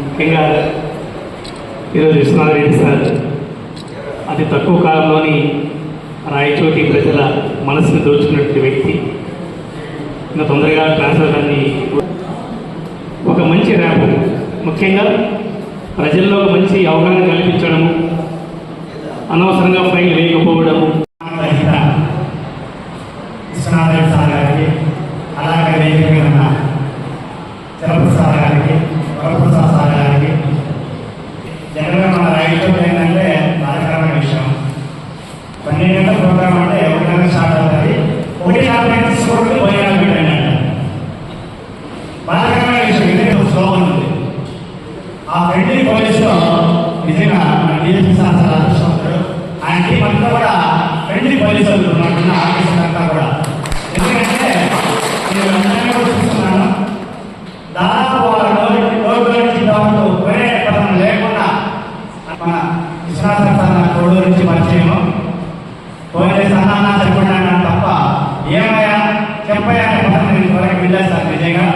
ముఖ్యంగా ఈరోజు విశ్వనాథరెడ్డి సార్ అతి తక్కువ కాలంలోని రాయచోటి ప్రజల మనసుని దోచుకున్నటువంటి వ్యక్తి. ఇంకా తొందరగా ట్రాన్స్ఫర్ ఒక మంచి ర్యాప్ ముఖ్యంగా ప్రజల్లో మంచి అవగాహన కల్పించడము అనవసరంగా ఫైల్ వేయకపోవడం చలప్రసాద్ ప్రభుత్వ వరప్రసాద్ సార్ జనరల్గా మన రైతులు ఏంటంటే బాధకరమైన విషయం. పన్నెండు గంటల ప్రోగ్రామ్ అంటే ఒకటి స్టార్ట్ అవుతుంది. ఒకటి నలభై స్కూల్కి పోయిన పెట్టండి అంట బాధాకరమైన విషయం ఎందుకంటే ఒక స్లోగన్ ఉంది. ఆ ఫ్రెండ్లీ పోలీసులో నిజంగా మన డిఎస్పీ సార్ చాలా అదృష్టవంతుడు ఆయన టీం అంతా కూడా ఫ్రెండ్లీ పోలీసులు ఉన్నట్టున్న ఆఫీసర్ మన విశ్వనాథన్ సార్ తోడు నుంచి పరిచయం పోలీసు అన్నా చెప్పుకున్నాను తప్ప ఏమయ్యా? చెప్పయ్యా అనే పదం నేను త్వరగా వెళ్ళాను సార్ నిజంగా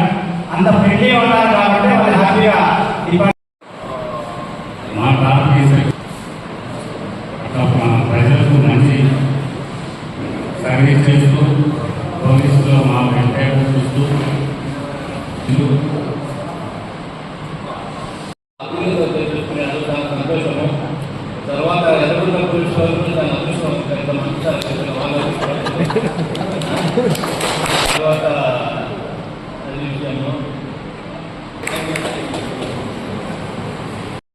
అంత ఫ్రెండ్లీ ఉన్నారు కాబట్టి వాళ్ళు హ్యాపీగా ఈ పని మా టాపిక్ మన ప్రజలకు మంచి సర్వీస్ చేస్తూ పోలీసులో మా వెంటనే చూస్తూ సంతోషము. తర్వాత ఎదుగుతున్న పోలీసు వాళ్ళు దాని అదృష్టం పెద్ద మంచి తర్వాత అది విషయము.